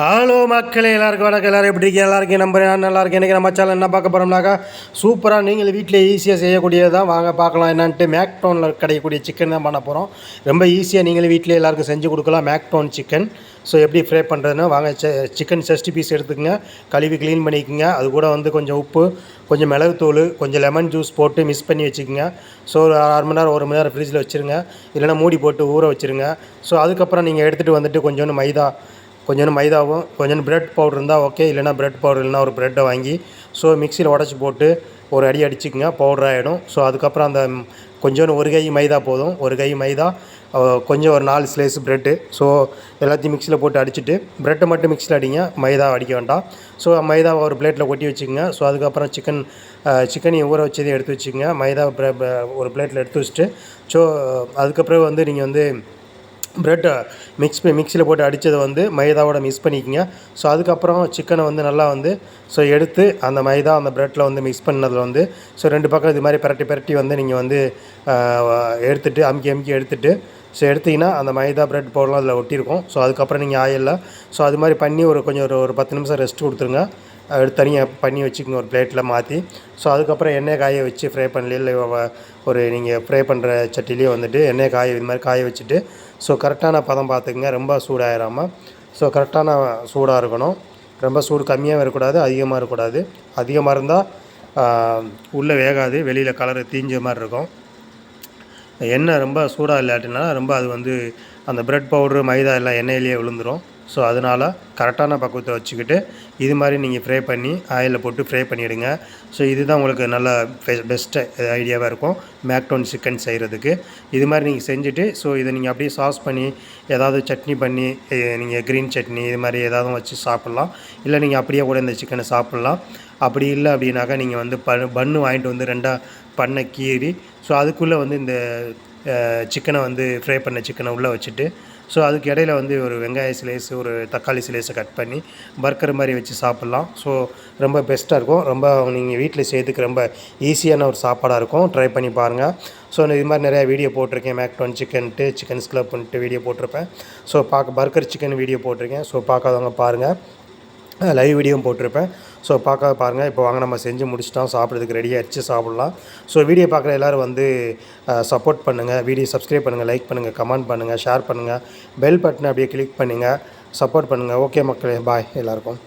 Hello மக்களே எல்லாருக்கும் வணக்கம். எல்லாரும் எப்படி இருக்கீங்க? எல்லாருக்கும் இருக்கீங்க நம்பர் நான் நல்லா இருக்கேன். எனக்கு நம்ம சேனல் என்ன பார்க்க போகிறோம்னாக்கா சூப்பராக நீங்கள் வீட்டில் ஈஸியாக செய்யக்கூடியது தான். வாங்க பார்க்கலாம் என்னன்ட்டு மேக்டோனில் கிடைக்கக்கூடிய சிக்கன் தான் பண்ண போகிறோம் ரொம்ப ஈஸியாக நீங்களும் வீட்டிலே எல்லாருக்கும் செஞ்சு கொடுக்கலாம். மேக்டோன் சிக்கன் ஸோ எப்படி ஃப்ரை பண்ணுறதுன்னு வாங்க சிக்கன் சிக்ஸ்டி பீஸ் எடுத்துக்கங்க. கழுவி க்ளீன் பண்ணிக்கோங்க. அது கூட வந்து கொஞ்சம் உப்பு கொஞ்சம் மிளகுத்தூள் கொஞ்சம் லெமன் ஜூஸ் போட்டு மிக்ஸ் பண்ணி வச்சுக்கோங்க. ஸோ ஒரு அரை மணி நேரம் ஒரு மணி நேரம் ஃப்ரிட்ஜில் வச்சுருங்க. இல்லைனா மூடி போட்டு ஊற வச்சுருங்க. ஸோ அதுக்கப்புறம் நீங்கள் எடுத்துகிட்டு வந்துட்டு கொஞ்சோண்டு மைதா கொஞ்சோண்டு மைதாவும் கொஞ்சோண்டு பிரெட் பவுடர் இருந்தால் ஓகே இல்லைனா பிரெட் பவுடர் இல்லைனா ஒரு ப்ரெட்டை வாங்கி ஸோ மிக்சியில் உடச்சி போட்டு ஒரு அடி அடிச்சுக்கோங்க பவுடர் ஆகிடும் ஸோ அதுக்கப்புறம் அந்த கொஞ்சோண்டு ஒரு கை மைதா போதும். ஒரு கை மைதா கொஞ்சம் ஒரு நாலு ஸ்லைஸ் ப்ரெட்டு ஸோ எல்லாத்தையும் மிக்சியில் போட்டு அடிச்சுட்டு ப்ரெட்டை மட்டும் மிக்சியில் அடிங்க மைதா அடிக்க வேண்டாம். ஸோ மைதாவை ஒரு பிளேட்டில் கொட்டி வச்சுக்கோங்க. ஸோ அதுக்கப்புறம் சிக்கன் சிக்கனையும் ஊற வச்சதையும் எடுத்து வச்சுக்கோங்க. மைதா ஒரு பிளேட்டில் எடுத்து வச்சுட்டு ஸோ அதுக்கப்புறம் வந்து நீங்கள் வந்து ப்ரெட்டை மிக்ஸ் மிக்சியில் போட்டு அடித்ததை வந்து மைதாவோட மிக்ஸ் பண்ணிக்கோங்க. ஸோ அதுக்கப்புறம் சிக்கனை வந்து நல்லா வந்து ஸோ எடுத்து அந்த மைதா அந்த ப்ரெட்டில் வந்து மிக்ஸ் பண்ணதில் வந்து ஸோ ரெண்டு பக்கம் இது மாதிரி பரட்டி பரட்டி வந்து நீங்கள் வந்து எடுத்துகிட்டு அமுக்கி அமுக்கி எடுத்துகிட்டு ஸோ எடுத்திங்கன்னா அந்த மைதா ப்ரெட் பவுடர்லாம் அதில் ஒட்டியிருக்கும். ஸோ அதுக்கப்புறம் நீங்கள் ஆயிலில் ஸோ அது மாதிரி பண்ணி ஒரு கொஞ்சம் ஒரு ஒரு பத்து நிமிஷம் ரெஸ்ட் கொடுத்துருங்க. எடுத்து தனியாக பண்ணி வச்சுக்கோங்க ஒரு பிளேட்டில் மாற்றி ஸோ அதுக்கப்புறம் எண்ணெய் காய வச்சு ஃப்ரை பண்ணல இல்லை ஒரு நீங்கள் ஃப்ரை பண்ணுற சட்டிலேயே வந்துட்டு எண்ணெய் காய இது மாதிரி காய வச்சுட்டு ஸோ கரெக்டான பதம் பார்த்துக்குங்க ரொம்ப சூடாயிராமல் ஸோ கரெக்டான சூடாக இருக்கணும். ரொம்ப சூடு கம்மியாக இருக்கக்கூடாது அதிகமாக இருக்கக்கூடாது. அதிகமாக இருந்தால் உள்ளே வேகாது வெளியில் கலர் தீஞ்ச மாதிரி இருக்கும். எண்ணெய் ரொம்ப சூடாக இல்லாட்டினா ரொம்ப அது வந்து அந்த ப்ரெட் பவுட்ரு மைதா எல்லாம் எண்ணெயிலேயே விழுந்துடும் ஸோ அதனால் கரெக்டான பக்குவத்தை வச்சுக்கிட்டு இது மாதிரி நீங்கள் ஃப்ரை பண்ணி ஆயிலில் போட்டு ஃப்ரை பண்ணிவிடுங்க ஸோ இதுதான் உங்களுக்கு நல்ல பெஸ்ட்டு ஐடியாவாக இருக்கும். மேக்டோன் சிக்கன் செய்கிறதுக்கு இது மாதிரி நீங்கள் செஞ்சுட்டு ஸோ இதை நீங்கள் அப்படியே சாஸ் பண்ணி ஏதாவது சட்னி பண்ணி நீங்கள் க்ரீன் சட்னி இது மாதிரி ஏதாவது வச்சு சாப்பிட்லாம். இல்லை நீங்கள் அப்படியே கூட இந்த சிக்கனை சாப்பிட்லாம். அப்படி இல்லை அப்படின்னாக்கா நீங்கள் வந்து ப பன்னு வாங்கிட்டு வந்து ரெண்டாக பண்ணை கீறி ஸோ அதுக்குள்ளே வந்து இந்த சிக்கனை வந்து ஃப்ரை பண்ண சிக்கனை உள்ளே வச்சுட்டு ஸோ அதுக்கு இடையில வந்து ஒரு வெங்காய சிலேஸ் ஒரு தக்காளி சிலேஸை கட் பண்ணி பர்கர் மாதிரி வச்சு சாப்பிட்லாம். ஸோ ரொம்ப பெஸ்ட்டாக இருக்கும். ரொம்ப நீங்கள் வீட்டில் செய்யறதுக்கு ரொம்ப ஈஸியான ஒரு சாப்பாடாக இருக்கும். ட்ரை பண்ணி பாருங்கள் ஸோ இது மாதிரி நிறையா வீடியோ போட்டிருக்கேன். மேக்டோன் சிக்கன்ட்டு சிக்கன் ஸ்க்ளப்ன்ட்டு வீடியோ போட்டிருப்பேன். ஸோ பார்க்க பர்கர் சிக்கன் வீடியோ போட்டிருக்கேன். ஸோ பார்க்காதவங்க பாருங்கள் லைவ் வீடியோவும் போட்டிருப்பேன். ஸோ பார்க்க பாருங்கள் இப்போ வாங்க நம்ம செஞ்சு முடிச்சிட்டோம். சாப்பிட்றதுக்கு ரெடியாக அடிச்சு சாப்பிட்லாம். ஸோ வீடியோ பார்க்குற எல்லோரும் வந்து சப்போர்ட் பண்ணுங்கள் வீடியோ சப்ஸ்கிரைப் பண்ணுங்கள் லைக் பண்ணுங்கள் கமெண்ட் பண்ணுங்கள் ஷேர் பண்ணுங்கள் பெல் பட்டனை அப்படியே கிளிக் பண்ணுங்கள் சப்போர்ட் பண்ணுங்கள் ஓகே மக்களே பாய் எல்லாருக்கும்.